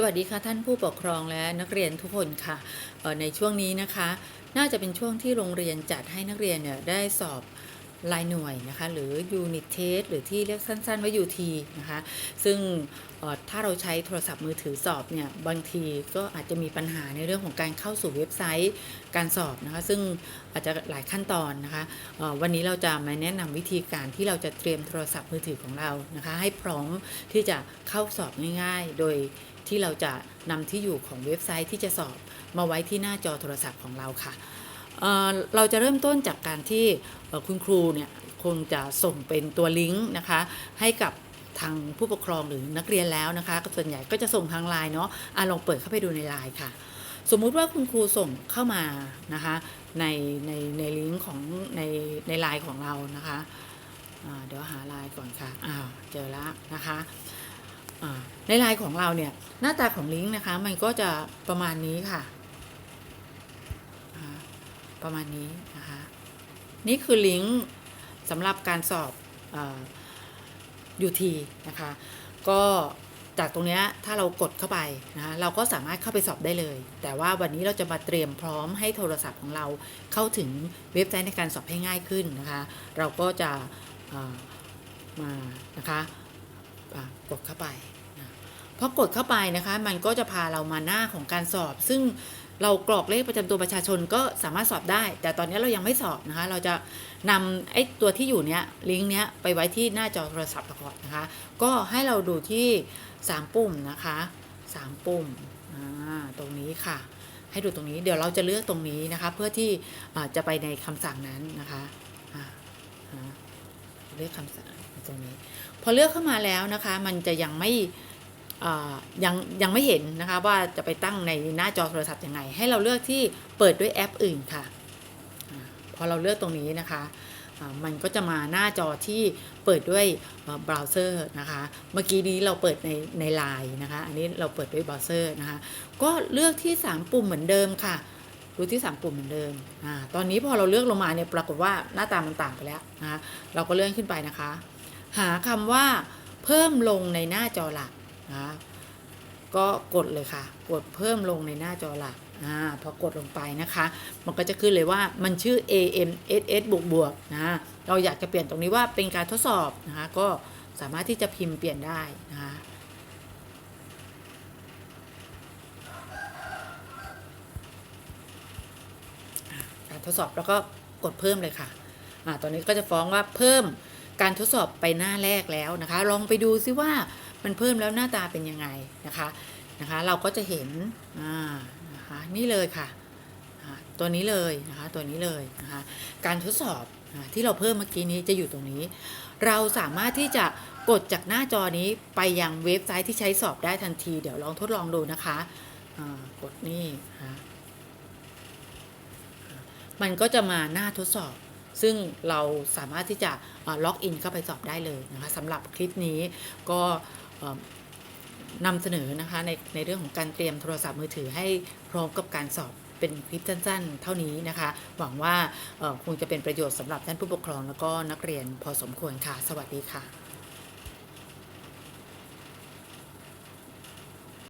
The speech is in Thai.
สวัสดีค่ะท่านผู้ปกครองและนักเรียนทุกคนค่ะในช่วงนี้นะคะ น่าจะเป็นช่วงที่โรงเรียนจัดให้นักเรียนเนี่ยได้สอบ รายหน่วยนะคะหรือ unit test หรือที่เรียกสั้นๆว่า UT นะคะซึ่งถ้าเราใช้โทรศัพท์มือถือสอบเนี่ยบางทีก็อาจจะมีปัญหาในเรื่องของการเข้าสู่เว็บไซต์การสอบนะคะซึ่งอาจจะหลายขั้นตอนนะคะวันนี้เราจะมาแนะนำวิธีการที่เราจะเตรียมโทรศัพท์มือถือของเรานะคะให้พร้อมที่จะเข้าสอบง่ายๆ โดยที่เราจะนำที่อยู่ของเว็บไซต์ที่จะสอบมาไว้ที่หน้าจอโทรศัพท์ของเราค่ะ เเราจะเริ่มต้นจากการที่คุณครูเนี่ยคงจะส่งเป็นตัวลิงก์นะคะให้กับทางผู้ปกครองหรือนักเรียนแล้วนะคะส่วนใหญ่ก็จะส่งทางไลน์เนาะอะลองเปิดเข้าไปดูในไลน์ค่ะ สมมุติว่าคุณครูส่งเข้ามานะคะในในในลิงก์ของในในไลน์ของเรานะคะเดี๋ยวหาไลน์ก่อนค่ะอ้าวเจอแล้วนะคะในไลน์ของเราเนี่ยหน้าตาของลิงก์นะคะมันก็จะประมาณนี้ค่ะ ประมาณนี้นะคะ นี่คือลิงก์สำหรับการสอบอา UT นะคะ ก็จากตรงเนี้ยถ้าเรากดเข้าไปนะคะเราก็สามารถเข้าไปสอบได้เลย แต่ว่าวันนี้เราจะมาเตรียมพร้อมให้โทรศัพท์ของเราเข้าถึงเว็บไซต์ในการสอบให้ง่ายขึ้นนะคะ เราก็จะอ่ามานะคะกดเข้าไปนะพอกดเข้าไปนะคะ มันก็จะพาเรามาหน้าของการสอบ ซึ่ง เรากรอกเลขประจำตัวประชาชนก็สามารถสอบได้ แต่ตอนนี้เรายังไม่สอบนะคะ เราจะนำไอ้ตัวที่อยู่เนี้ยลิงก์เนี้ยไปไว้ที่หน้าจอโทรศัพท์ก่อนนะคะ ก็ให้เราดูที่ 3 ปุ่มนะคะ 3 ปุ่มตรงนี้ค่ะ ให้ดูตรงนี้เดี๋ยวเราจะเลือกตรงนี้นะคะ เพื่อที่จะไปในคำสั่งนั้นนะคะเลือกคำสั่งตรงนี้ พอเลือกเข้ามาแล้วนะคะ มันจะยังไม่ ยังยังไม่เห็นนะคะว่าจะไปตั้งในหน้าจอโทรศัพท์ยังไง ให้เราเลือกที่เปิดด้วยแอปอื่นค่ะอาพอเราเลือกตรงนี้นะคะมันก็จะมาหน้าจอที่เปิดด้วยเบราว์เซอร์นะคะ เมื่อกี้นี้เราเปิดในในไลน์นะคะ อันนี้เราเปิดด้วยเบราว์เซอร์นะคะ ก็เลือกที่ 3 ปุ่มเหมือนเดิมค่ะ ดูที่ 3 ปุ่มเหมือนเดิมอาตอนนี้พอเราเลือกลงมาเนี่ยปรากฏว่าหน้าตามันต่างไปแล้วนะคะ เราก็เลื่อนขึ้นไปนะคะ หาคำว่าเพิ่มลงในหน้าจอหลัก นะคะก็กดเลยค่ะ กดเพิ่มลงในหน้าจอหลักอ่าพอกดลงไปนะคะ มันก็จะขึ้นเลยว่ามันชื่อ AMSS บวกบวกนะเราอยากจะเปลี่ยนตรงนี้ว่าเป็นการทดสอบนะคะก็สามารถที่จะพิมพ์เปลี่ยนได้นะคะการทดสอบแล้วก็กดเพิ่มเลยค่ะอตอนนี้ก็จะฟ้องว่าเพิ่มการทดสอบไปหน้าแรกแล้วนะคะ ลองไปดูซิว่า มันเพิ่มแล้วหน้าตาเป็นยังไงนะคะนะคะเราก็จะเห็นอ่านะคะนี่เลยค่ะตัวนี้เลยนะคะตัวนี้เลยนะคะการทดสอบที่เราเพิ่มเมื่อกี้นี้จะอยู่ตรงนี้ เราสามารถที่จะกดจากหน้าจอนี้ไปยังเว็บไซต์ที่ใช้สอบได้ทันที เดี๋ยวลองทดลองดูนะคะกดนี่ะะมันก็จะมาหน้าทดสอบ ซึ่งเราสามารถที่จะล็อกอินเข้าไปสอบได้เลยนะคะสำหรับคลิปนี้ก็ นำเสนอนะคะในในเรื่องของการเตรียมโทรศัพท์มือถือให้พร้อมกับการสอบเป็นคลิปสั้นๆ เท่านี้นะคะ หวังว่าคงจะเป็นประโยชน์สำหรับท่านผู้ปกครอง แล้วก็นักเรียนพอสมควรค่ะ สวัสดีค่ะ